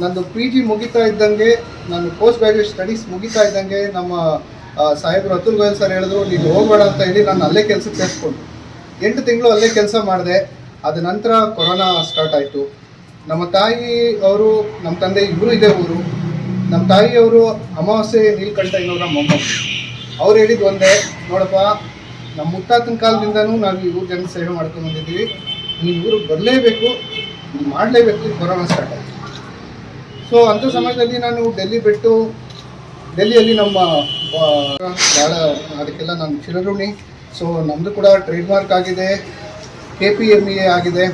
ನಂದು P G ಮುಗಿತಾ ಇದ್ದಂಗೆ, ನಾನು ಪೋಸ್ಟ್ ಗ್ರಾಜುಯೇಟ್ ಸ್ಟಡೀಸ್ ಮುಗಿತಾ ಇದ್ದಂಗೆ ನಮ್ಮ ಸಾಹೇಬ್ರು ಅತುಲ್ ಗೋಯಲ್ ಸರ್ ಹೇಳಿದ್ರು, ನೀನು ಹೋಗ್ಬೇಡ ಅಂತ ಹೇಳಿ ನಾನು ಅಲ್ಲೇ ಕೆಲಸಕ್ಕೆ ಸೇರಿಸ್ಕೊಂಡು. ಎಂಟು ತಿಂಗಳು ಅಲ್ಲೇ ಕೆಲಸ ಮಾಡಿದೆ. ಅದ ನಂತರ ಕೊರೋನಾ ಸ್ಟಾರ್ಟ್ ಆಯಿತು. ನಮ್ಮ ತಾಯಿ ಅವರು, ನಮ್ಮ ತಂದೆ ಇಬ್ಬರು ಇದೆ ಊರು. ನಮ್ಮ ತಾಯಿಯವರು ಅಮಾವಾಸ್ಯೆ ನೀಲ್ಕಂಠಯ್ಯನವರ ಮೊಮ್ಮಗಳು ಅವ್ರು ಹೇಳಿದ್ದು ಒಂದೇ, ನೋಡಪ್ಪ ನಮ್ಮ ಮುತ್ತಾತನ ಕಾಲದಿಂದನೂ ನಾವು ಊರು ಜನ ಸೇವೆ ಮಾಡ್ಕೊಂಡು ಬಂದಿದ್ದೀವಿ. ನೀವು ಇವರು ಬರಲೇಬೇಕು ಮಾಡಲೇಬೇಕು, ಕೊರೋನಾ ಸ್ಟಾರ್ಟ್ ಆಯಿತು. ಸೊ ಅಂಥ ಸಮಯದಲ್ಲಿ ನಾನು ಡೆಲ್ಲಿ ಬಿಟ್ಟು ಡೆಲ್ಲಿಯಲ್ಲಿ ನಮ್ಮ ಭಾಳ ಅದಕ್ಕೆಲ್ಲ ನಾನು ಚಿರಋಣಿ. ಸೊ ನಮ್ಮದು ಕೂಡ ಟ್ರೇಡ್ ಮಾರ್ಕ್ ಆಗಿದೆ ಕೆ ಪಿ ಎಂ ಎ ಆಗಿದೆ.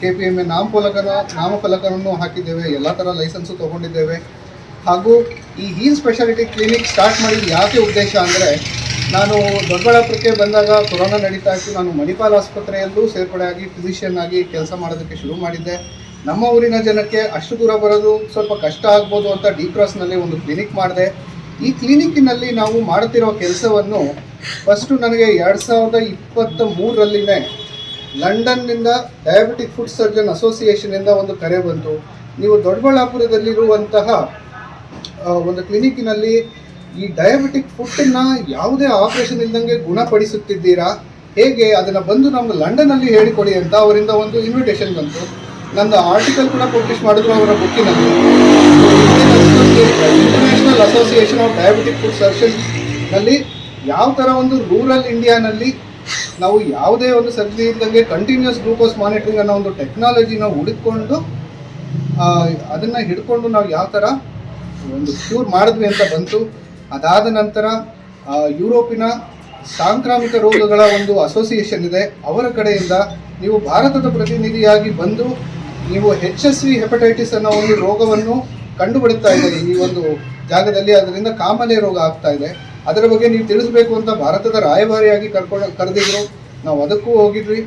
ಕೆ ಪಿ ಎಂ ಎ ನಾಮಫಲಕನ ನಾಮಫಲಕವನ್ನು ಹಾಕಿದ್ದೇವೆ. ಎಲ್ಲ ಥರ ಲೈಸೆನ್ಸು ತೊಗೊಂಡಿದ್ದೇವೆ. ಹಾಗೂ ಈ ಹೀಲ್ ಸ್ಪೆಷಾಲಿಟಿ ಕ್ಲಿನಿಕ್ ಸ್ಟಾರ್ಟ್ ಮಾಡಿದ ಯಾಕೆ ಉದ್ದೇಶ ಅಂದರೆ, ನಾನು ದೊಡ್ಡಬಳ್ಳಾಪುರಕ್ಕೆ ಬಂದಾಗ ಕೊರೋನಾ ನಡೀತಾ ಇತ್ತು. ನಾನು ಮಣಿಪಾಲ್ ಆಸ್ಪತ್ರೆಯಲ್ಲೂ ಸೇರ್ಪಡೆಯಾಗಿ ಫಿಸಿಷಿಯನ್ ಆಗಿ ಕೆಲಸ ಮಾಡೋದಕ್ಕೆ ಶುರು ಮಾಡಿದ್ದೆ. ನಮ್ಮ ಊರಿನ ಜನಕ್ಕೆ ಅಷ್ಟು ದೂರ ಬರೋದು ಸ್ವಲ್ಪ ಕಷ್ಟ ಆಗ್ಬೋದು ಅಂತ ಡಿ ಕ್ರಾಸ್ನಲ್ಲಿ ಒಂದು ಕ್ಲಿನಿಕ್ ಮಾಡಿದೆ. ಈ ಕ್ಲಿನಿಕ್ಕಿನಲ್ಲಿ ನಾವು ಮಾಡುತ್ತಿರೋ ಕೆಲಸವನ್ನು ಫಸ್ಟು ನನಗೆ ಎರಡು ಸಾವಿರದ ಇಪ್ಪತ್ತ ಮೂರರಲ್ಲಿನೇ ಲಂಡನ್ನಿಂದ ಡಯಾಬಿಟಿಕ್ ಫುಡ್ ಸರ್ಜನ್ ಅಸೋಸಿಯೇಷನಿಂದ ಒಂದು ಕರೆ ಬಂತು. ನೀವು ದೊಡ್ಡಬಳ್ಳಾಪುರದಲ್ಲಿರುವಂತಹ ಒಂದು ಕ್ಲಿನಿಕ್ಕಿನಲ್ಲಿ ಈ ಡಯಾಬಿಟಿಕ್ ಫುಡ್ಡನ್ನು ಯಾವುದೇ ಆಪರೇಷನ್ ಇಲ್ದಂಗೆ ಗುಣಪಡಿಸುತ್ತಿದ್ದೀರಾ? ಹೇಗೆ? ಅದನ್ನು ಬಂದು ನಮ್ಮ ಲಂಡನ್ನಲ್ಲಿ ಹೇಳಿಕೊಡಿ ಅಂತ ಅವರಿಂದ ಒಂದು ಇನ್ವಿಟೇಷನ್ ಬಂತು. ನಂದು ಆರ್ಟಿಕಲ್ ಕೂಡ ಪಬ್ಲಿಷ್ ಮಾಡಿದ್ರು ಅವರ ಬುಕ್ಕಿನಲ್ಲಿ. International association of diabetic food ಸರ್ಜನ್ನಲ್ಲಿ ಯಾವ ಥರ ಒಂದು ರೂರಲ್ ಇಂಡಿಯಾನಲ್ಲಿ ನಾವು ಯಾವುದೇ ಒಂದು ಸರ್ಜರಿ ಇದ್ದಂಗೆ ಕಂಟಿನ್ಯೂಸ್ ಗ್ಲೂಕೋಸ್ ಮಾನಿಟರಿಂಗ್ ಅನ್ನೋ ಒಂದು ಟೆಕ್ನಾಲಜಿನ ಹುಡುಕೊಂಡು ಅದನ್ನು ಹಿಡ್ಕೊಂಡು ನಾವು ಯಾವ ಥರ ಒಂದು ಕ್ಯೂರ್ ಮಾಡಿದ್ವಿ ಅಂತ ಬಂತು. ಅದಾದ ನಂತರ ಯುರೋಪಿನ ಸಾಂಕ್ರಾಮಿಕ ರೋಗಗಳ ಒಂದು ಅಸೋಸಿಯೇಷನ್ ಇದೆ. ಅವರ ಕಡೆಯಿಂದ ನೀವು ಭಾರತದ ಪ್ರತಿನಿಧಿಯಾಗಿ ಬಂದು ನೀವು ಎಚ್ ಎಸ್ ವಿ ಹೆಪಟೈಟಿಸ್ ಅನ್ನೋ ಒಂದು ರೋಗವನ್ನು ಕಂಡುಬಿಡುತ್ತಾ ಇದೆ ಈ ಒಂದು ಜಾಗದಲ್ಲಿ. ಅದರಿಂದ ಕಾಮಲೆ ರೋಗ ಆಗ್ತಾ ಇದೆ. ಅದರ ಬಗ್ಗೆ ನೀವು ತಿಳಿಸ್ಬೇಕು ಅಂತ ಭಾರತದ ರಾಯಭಾರಿಯಾಗಿ ಕರ್ಕೊಂಡು ಕರೆದಿದ್ರು. ನಾವು ಅದಕ್ಕೂ ಹೋಗಿದ್ವಿ.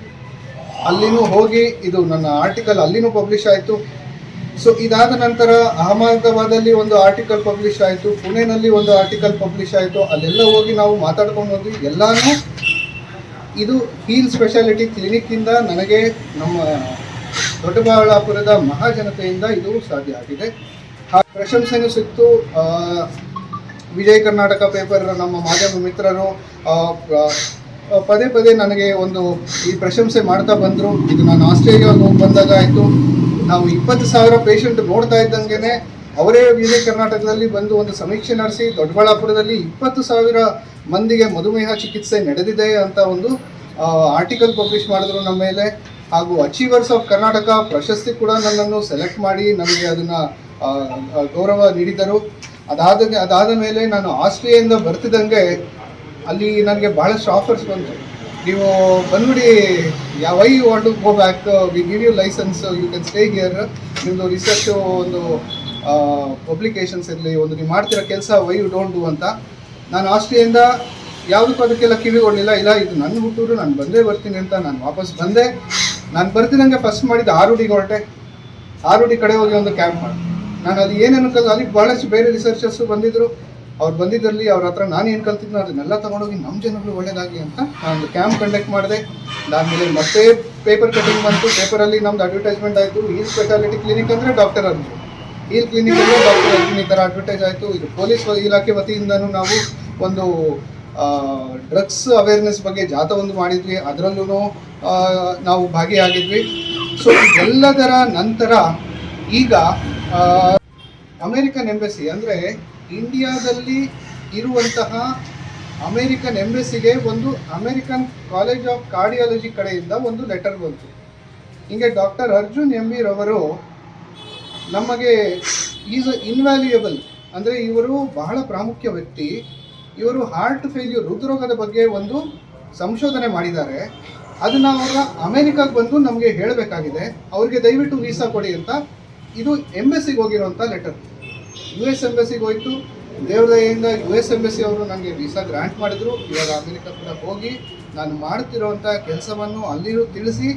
ಅಲ್ಲಿನೂ ಹೋಗಿ ಇದು ನನ್ನ ಆರ್ಟಿಕಲ್ ಅಲ್ಲಿನೂ ಪಬ್ಲಿಷ್ ಆಯಿತು. ಸೊ ಇದಾದ ನಂತರ ಅಹಮದಾಬಾದಲ್ಲಿ ಒಂದು ಆರ್ಟಿಕಲ್ ಪಬ್ಲಿಷ್ ಆಯಿತು. ಪುಣೆನಲ್ಲಿ ಒಂದು ಆರ್ಟಿಕಲ್ ಪಬ್ಲಿಷ್ ಆಯಿತು. ಅಲ್ಲೆಲ್ಲ ಹೋಗಿ ನಾವು ಮಾತಾಡ್ಕೊಂಡು ಹೋದ್ವಿ. ಎಲ್ಲಾನು ಇದು ಹೀಲ್ ಸ್ಪೆಷಾಲಿಟಿ ಕ್ಲಿನಿಕ್ಕಿಂದ ನನಗೆ ನಮ್ಮ ದೊಡ್ಡಬಳ್ಳಾಪುರದ ಮಹಾಜನತೆಯಿಂದ ಇದು ಸಾಧ್ಯ ಆಗಿದೆ. ಆ ಪ್ರಶಂಸೆನೂ ಸಿಕ್ತು. ವಿಜಯ ಕರ್ನಾಟಕ ಪೇಪರ್ ನಮ್ಮ ಮಾಧ್ಯಮ ಮಿತ್ರರು ಪದೇ ಪದೇ ನನಗೆ ಒಂದು ಈ ಪ್ರಶಂಸೆ ಮಾಡ್ತಾ ಬಂದರು. ಇದು ನಾನು ಆಸ್ಟ್ರೇಲಿಯಾಗೆ ಹೋಗಿ ಬಂದಾಗ ಆಯಿತು. ನಾವು ಇಪ್ಪತ್ತು ಸಾವಿರ ಪೇಷಂಟ್ ನೋಡ್ತಾ ಇದ್ದಂಗೆ ಅವರೇ ವಿಜಯ ಕರ್ನಾಟಕದಲ್ಲಿ ಬಂದು ಒಂದು ಸಮೀಕ್ಷೆ ನಡೆಸಿ, ದೊಡ್ಡಬಳ್ಳಾಪುರದಲ್ಲಿ ಇಪ್ಪತ್ತು ಸಾವಿರ ಮಂದಿಗೆ ಮಧುಮೇಹ ಚಿಕಿತ್ಸೆ ನಡೆದಿದೆ ಅಂತ ಒಂದು ಆರ್ಟಿಕಲ್ ಪಬ್ಲಿಷ್ ಮಾಡಿದ್ರು ನಮ್ಮ ಮೇಲೆ. ಹಾಗೂ ಅಚೀವರ್ಸ್ ಆಫ್ ಕರ್ನಾಟಕ ಪ್ರಶಸ್ತಿ ಕೂಡ ನನ್ನನ್ನು ಸೆಲೆಕ್ಟ್ ಮಾಡಿ ನನಗೆ ಅದನ್ನು ಗೌರವ ನೀಡಿದರು. ಅದಾದ ಅದಾದ ಮೇಲೆ ನಾನು ಆಸ್ಟ್ರೇಲಿಯಿಂದ ಬರ್ತಿದ್ದಂಗೆ ಅಲ್ಲಿ ನನಗೆ ಭಾಳಷ್ಟು ಆಫರ್ಸ್ ಬಂತು. ನೀವು ಬಂದ್ಬಿಡಿ ಯಾವ why you want to go back we give you licence you can stay here ನಿಮ್ಮದು ರಿಸರ್ಚ್ ಒಂದು ಪಬ್ಲಿಕೇಶನ್ಸ್ ಇರಲಿ, ಒಂದು ನೀವು ಮಾಡ್ತಿರೋ ಕೆಲಸ ವೈ ಯು ಡೋಂಟ್ ಡೂ ಅಂತ. ನಾನು ಆಸ್ಟ್ರೇಲಿಯಿಂದ ಯಾವುದಕ್ಕೂ ಅದಕ್ಕೆಲ್ಲ ಕಿವಿಗೊಳ್ಳಿಲ್ಲ ಇಲ್ಲ, ಇದು ನನ್ನ ಹುಟ್ಟೂರು, ನಾನು ಬಂದೇ ಬರ್ತೀನಿ ಅಂತ ನಾನು ವಾಪಸ್ ಬಂದೆ. ನಾನು ಬರ್ತಿದ್ದಂಗೆ ಫಸ್ಟ್ ಮಾಡಿದ್ದು ಆರುಡಿಗೆ ಹೊರಟೆ. ಆರುಡಿ ಕಡೆ ಹೋಗಿ ಒಂದು ಕ್ಯಾಂಪ್ ಮಾಡಿ ನಾನು ಅಲ್ಲಿ ಏನೇನು ಕಲ್ ಅಲ್ಲಿ ಭಾಳಷ್ಟು ಬೇರೆ ರಿಸರ್ಚರ್ಸು ಬಂದಿದ್ದರು ಅವ್ರು ಬಂದಿದ್ದರಲ್ಲಿ ಅವ್ರ ಹತ್ರ ನಾನು ಏನು ಕಲ್ತಿದ್ನೋ ಅದನ್ನೆಲ್ಲ ತೊಗೊಂಡೋಗಿ ನಮ್ಮ ಜನಗಳು ಒಳ್ಳೇದಾಗಿ ಅಂತ ನಾನು ಒಂದು ಕ್ಯಾಂಪ್ ಕಂಡಕ್ಟ್ ಮಾಡಿದೆ. ಅದಾದಮೇಲೆ ಮತ್ತೆ ಪೇಪರ್ ಕಟಿಂಗ್ ಬಂತು. ಪೇಪರಲ್ಲಿ ನಮ್ದು ಅಡ್ವರ್ಟೈಸ್ಮೆಂಟ್ ಆಯಿತು. ಈ ಸ್ಪೆಷಾಲಿಟಿ ಕ್ಲಿನಿಕ್ ಅಂದರೆ ಡಾಕ್ಟರ್ ಅಂದರು ಈ ಕ್ಲಿನಿಕ್ ಅಂದರೆ ಡಾಕ್ಟರ್ ಈ ಥರ ಅಡ್ವರ್ಟೈಸ್ ಆಯಿತು. ಇದು ಪೊಲೀಸ್ ಇಲಾಖೆ ವತಿಯಿಂದನೂ ನಾವು ಒಂದು ಡ್ರಗ್ಸ್ ಅವೇರ್ನೆಸ್ ಬಗ್ಗೆ ಜಾಥಾ ಒಂದು ಮಾಡಿದ್ವಿ. ಅದರಲ್ಲೂ ನಾವು ಭಾಗಿಯಾಗಿದ್ವಿ. ಸೊ ಇದೆಲ್ಲದರ ನಂತರ ಈಗ ಅಮೇರಿಕನ್ ಎಂಬೆಸಿ ಅಂದರೆ ಇಂಡಿಯಾದಲ್ಲಿ ಇರುವಂತಹ ಅಮೇರಿಕನ್ ಎಂಬೆಸಿಗೆ ಒಂದು ಅಮೇರಿಕನ್ ಕಾಲೇಜ್ ಆಫ್ ಕಾರ್ಡಿಯಾಲಜಿ ಕಡೆಯಿಂದ ಒಂದು ಲೆಟರ್ ಬಂತು. ಹಿಂಗೆ ಡಾಕ್ಟರ್ ಅರ್ಜುನ್ ಎಂ ರವರು ನಮಗೆ ಈಸ್ ಇನ್ವ್ಯಾಲ್ಯೂಯಬಲ್ ಅಂದರೆ ಇವರು ಬಹಳ ಪ್ರಾಮುಖ್ಯ ವ್ಯಕ್ತಿ. ಇವರು ಹಾರ್ಟ್ ಫೇಲ್ಯೂರ್ ಹೃದ್ರೋಗದ ಬಗ್ಗೆ ಒಂದು ಸಂಶೋಧನೆ ಮಾಡಿದ್ದಾರೆ. ಅದನ್ನ ಅವರ ಅಮೇರಿಕಾಗೆ ಬಂದು ನಮಗೆ ಹೇಳಬೇಕಾಗಿದೆ. ಅವ್ರಿಗೆ ದಯವಿಟ್ಟು ವೀಸಾ ಕೊಡಿ ಅಂತ. ಇದು ಎಂಬೆಸಿಗೆ ಹೋಗಿರುವಂಥ ಲೆಟರ್ ಯು ಎಸ್ ಎಂಬೆಸಿಗೆ ಹೋಯಿತು. ದೇವದಯಿಂದ ಯು ಎಸ್ ಎಂಬೆಸಿ ಅವರು ನನಗೆ ವೀಸಾ ಗ್ರಾಂಟ್ ಮಾಡಿದ್ರು. ಇವಾಗ ಅಮೆರಿಕ ಕೂಡ ಹೋಗಿ ನಾನು ಮಾಡ್ತಿರೋವಂಥ ಕೆಲಸವನ್ನು ಅಲ್ಲಿಯೂ ತಿಳಿಸಿ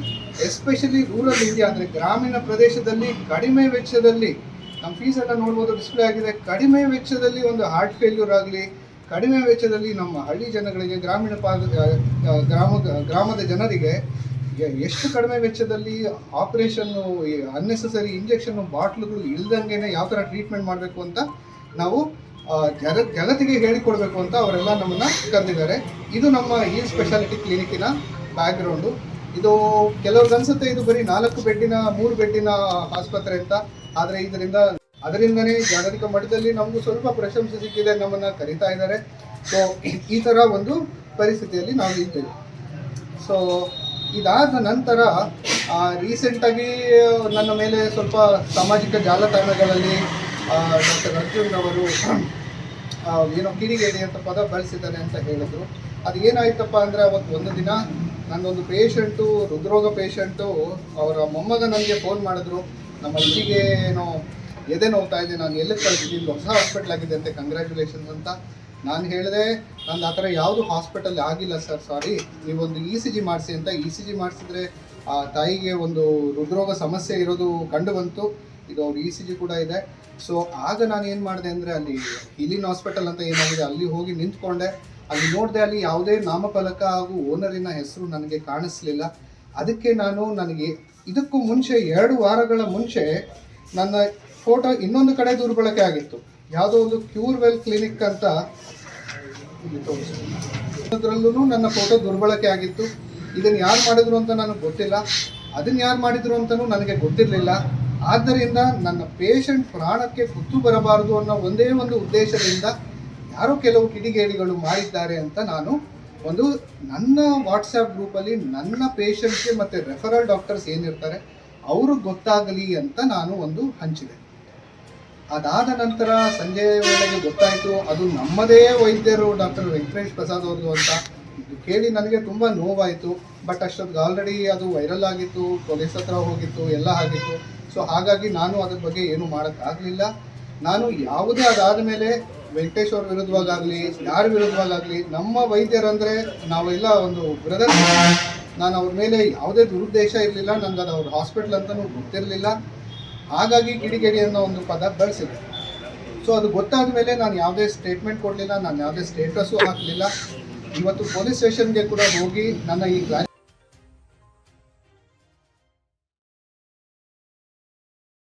ಎಸ್ಪೆಷಲಿ ರೂರಲ್ ಇಂಡಿಯಾ ಅಂದರೆ ಗ್ರಾಮೀಣ ಪ್ರದೇಶದಲ್ಲಿ ಕಡಿಮೆ ವೆಚ್ಚದಲ್ಲಿ ನಮ್ಮ ಫೀಸ್ ಎಲ್ಲ ನೋಡ್ಬೋದು ಡಿಸ್ಪ್ಲೇ ಆಗಿದೆ. ಕಡಿಮೆ ವೆಚ್ಚದಲ್ಲಿ ಒಂದು ಹಾರ್ಟ್ ಫೇಲ್ಯೂರ್ ಆಗಲಿ ಕಡಿಮೆ ವೆಚ್ಚದಲ್ಲಿ ನಮ್ಮ ಹಳ್ಳಿ ಜನಗಳಿಗೆ ಗ್ರಾಮೀಣ ಭಾಗ ಗ್ರಾಮ, ಗ್ರಾಮದ ಜನರಿಗೆ ಎಷ್ಟು ಕಡಿಮೆ ವೆಚ್ಚದಲ್ಲಿ ಆಪರೇಷನ್ನು ಅನ್ನೆಸೆಸರಿ ಇಂಜೆಕ್ಷನ್ ಬಾಟ್ಲುಗಳು ಇಲ್ದಂಗೆ ಯಾವ ಥರ ಟ್ರೀಟ್ಮೆಂಟ್ ಮಾಡಬೇಕು ಅಂತ ನಾವು ಜನ, ಜನತೆಗೆ ಹೇಳಿಕೊಡ್ಬೇಕು ಅಂತ ಅವರೆಲ್ಲ ನಮ್ಮನ್ನ ಕರೆದಿದ್ದಾರೆ. ಇದು ನಮ್ಮ ಈ ಸ್ಪೆಷಾಲಿಟಿ ಕ್ಲಿನಿಕ್ಕಿನ ಬ್ಯಾಕ್ಗ್ರೌಂಡು ಇದು ಕೆಲವ್ರಿಗೆ ಅನ್ಸುತ್ತೆ, ಇದು ಬರೀ ನಾಲ್ಕು ಬೆಡ್ಡಿನ, ಮೂರು ಬೆಡ್ಡಿನ ಆಸ್ಪತ್ರೆ ಅಂತ. ಆದರೆ ಇದರಿಂದ ಅದರಿಂದನೇ ಜಾಗತಿಕ ಮಟ್ಟದಲ್ಲಿ ನಮಗೂ ಸ್ವಲ್ಪ ಪ್ರಶಂಸೆ ಸಿಕ್ಕಿದೆ ನಮ್ಮನ್ನ ಕರೀತಾ ಇದ್ದಾರೆ. ಸೊ ಈ ಥರ ಒಂದು ಪರಿಸ್ಥಿತಿಯಲ್ಲಿ ನಾವು ಇದ್ದೇವೆ. ಸೊ ಇದಾದ ನಂತರ ರೀಸೆಂಟಾಗಿ ನನ್ನ ಮೇಲೆ ಸ್ವಲ್ಪ ಸಾಮಾಜಿಕ ಜಾಲತಾಣಗಳಲ್ಲಿ ಡಾಕ್ಟರ್ ಅರ್ಜುನ್ ಅವರು ಏನೋ ಕಿಡಿಗೇಡಿ ಅಂತ ಪದ ಬಳಸಿದ್ದಾನೆ ಅಂತ ಹೇಳಿದ್ರು. ಅದು ಏನಾಯ್ತಪ್ಪ ಅಂದರೆ, ಅವತ್ತು ಒಂದು ದಿನ ನನ್ನೊಂದು ಪೇಷಂಟು ಹೃದ್ರೋಗ ಪೇಷಂಟು ಅವರ ಮೊಮ್ಮಗ ನನಗೆ ಫೋನ್ ಮಾಡಿದ್ರು. ನಮ್ಮ ಅಜ್ಜಿಗೆ ಏನೋ ಎದೆ ನೋವ್ತಾ ಇದೆ ನಾನು ಎಲ್ಲಿ ಕಳಿಸಿದ್ದೀನಿ ಹೊಸ ಹಾಸ್ಪಿಟ್ಲ್ ಆಗಿದೆ ಅಂತೆ ಕಂಗ್ರ್ಯಾಚುಲೇಷನ್ಸ್ ಅಂತ ನಾನು ಹೇಳಿದೆ. ನಂದು ಆ ಥರ ಯಾವುದು ಹಾಸ್ಪಿಟಲ್ ಆಗಿಲ್ಲ ಸರ್ ಸಾರಿ ನೀವೊಂದು ಇ ಸಿ ಜಿ ಮಾಡಿಸಿ ಅಂತ ಇ ಸಿ ಜಿ ಮಾಡಿಸಿದ್ರೆ ಆ ತಾಯಿಗೆ ಒಂದು ಹೃದ್ರೋಗ ಸಮಸ್ಯೆ ಇರೋದು ಕಂಡು ಬಂತು. ಇದು ಅವ್ರ ಇ ಸಿ ಜಿ ಕೂಡ ಇದೆ. ಸೊ ಆಗ ನಾನು ಏನು ಮಾಡಿದೆ ಅಂದರೆ ಅಲ್ಲಿ ಇಲ್ಲಿನ ಹಾಸ್ಪಿಟಲ್ ಅಂತ ಏನಾಗಿದೆ, ಅಲ್ಲಿ ಹೋಗಿ ನಿಂತ್ಕೊಂಡೆ. ಅಲ್ಲಿ ನೋಡಿದೆ ಅಲ್ಲಿ ಯಾವುದೇ ನಾಮಫಲಕ ಹಾಗೂ ಓನರಿನ ಹೆಸರು ನನಗೆ ಕಾಣಿಸ್ಲಿಲ್ಲ. ಅದಕ್ಕೆ ನಾನು ನನಗೆ ಇದಕ್ಕೂ ಮುಂಚೆ ಎರಡು ವಾರಗಳ ಮುಂಚೆ ನನ್ನ ಫೋಟೋ ಇನ್ನೊಂದು ಕಡೆ ದುರ್ಬಳಕೆ ಆಗಿತ್ತು. ಯಾವುದೋ ಒಂದು ಕ್ಯೂರ್ ವೆಲ್ ಕ್ಲಿನಿಕ್ ಅಂತ ಅದರಲ್ಲೂ ನನ್ನ ಫೋಟೋ ದುರ್ಬಳಕೆ ಆಗಿತ್ತು. ಇದನ್ನು ಯಾರು ಮಾಡಿದ್ರು ಅಂತ ನನಗೆ ಗೊತ್ತಿಲ್ಲ. ಅದನ್ನು ಯಾರು ಮಾಡಿದ್ರು ಅಂತಲೂ ನನಗೆ ಗೊತ್ತಿರಲಿಲ್ಲ. ಆದ್ದರಿಂದ ನನ್ನ ಪೇಷಂಟ್ ಪ್ರಾಣಕ್ಕೆ ಕುತ್ತು ಬರಬಾರದು ಅನ್ನೋ ಒಂದೇ ಒಂದು ಉದ್ದೇಶದಿಂದ ಯಾರೋ ಕೆಲವು ಕಿಡಿಗೇಡಿಗಳು ಮಾಡಿದ್ದಾರೆ ಅಂತ ನಾನು ಒಂದು ನನ್ನ ವಾಟ್ಸಪ್ ಗ್ರೂಪಲ್ಲಿ ನನ್ನ ಪೇಷಂಟ್ಗೆ ಮತ್ತು ರೆಫರಲ್ ಡಾಕ್ಟರ್ಸ್ ಏನಿರ್ತಾರೆ ಅವರು ಗೊತ್ತಾಗಲಿ ಅಂತ ನಾನು ಒಂದು ಹಂಚಿದೆ. ಅದಾದ ನಂತರ ಸಂಜೆ ವೇಳೆಗೆ ಗೊತ್ತಾಯಿತು, ಅದು ನಮ್ಮದೇ ವೈದ್ಯರು ಡಾಕ್ಟರ್ ವೆಂಕಟೇಶ್ ಪ್ರಸಾದ್ ಅವ್ರದ್ದು ಅಂತ. ಕೇಳಿ ನನಗೆ ತುಂಬ ನೋವಾಯಿತು. ಬಟ್ ಅಷ್ಟೊತ್ತಿಗೆ ಆಲ್ರೆಡಿ ಅದು ವೈರಲ್ ಆಗಿತ್ತು ಪೊಲೀಸ್ ಹತ್ರ ಹೋಗಿತ್ತು, ಎಲ್ಲ ಆಗಿತ್ತು. ಸೊ ಹಾಗಾಗಿ ನಾನು ಅದ್ರ ಬಗ್ಗೆ ಏನು ಮಾಡೋಕ್ಕಾಗಲಿಲ್ಲ. ನಾನು ಯಾವುದೇ ಅದಾದ ಮೇಲೆ ವೆಂಕಟೇಶ್ ಅವ್ರ ವಿರುದ್ಧವಾಗಲಿ, ಯಾರ ವಿರುದ್ಧವಾಗಲಿ, ನಮ್ಮ ವೈದ್ಯರಂದರೆ ನಾವೆಲ್ಲ ಒಂದು ಬ್ರದರ್ ನಾನು ಅವ್ರ ಮೇಲೆ ಯಾವುದೇ ದುರುದ್ದೇಶ ಇರಲಿಲ್ಲ. ನನಗೆ ಅದು ಅವ್ರ ಹಾಸ್ಪಿಟ್ಲ್ ಅಂತಲೂ ಗೊತ್ತಿರಲಿಲ್ಲ. ಹಾಗಾಗಿ ಕಿಡಿಗೇಡಿ ಅನ್ನೋ ಒಂದು ಪದ ಬಳಸಿದೆ. ಸೊ ಅದು ಗೊತ್ತಾದ ಮೇಲೆ ನಾನು ಯಾವುದೇ ಸ್ಟೇಟ್ಮೆಂಟ್ ಕೊಡಲಿಲ್ಲ, ನಾನು ಯಾವುದೇ ಸ್ಟೇಟಸ್ಸು ಹಾಕಲಿಲ್ಲ. ಇವತ್ತು ಪೊಲೀಸ್ ಸ್ಟೇಷನ್ಗೆ ಕೂಡ ಹೋಗಿ ನನ್ನ ಈ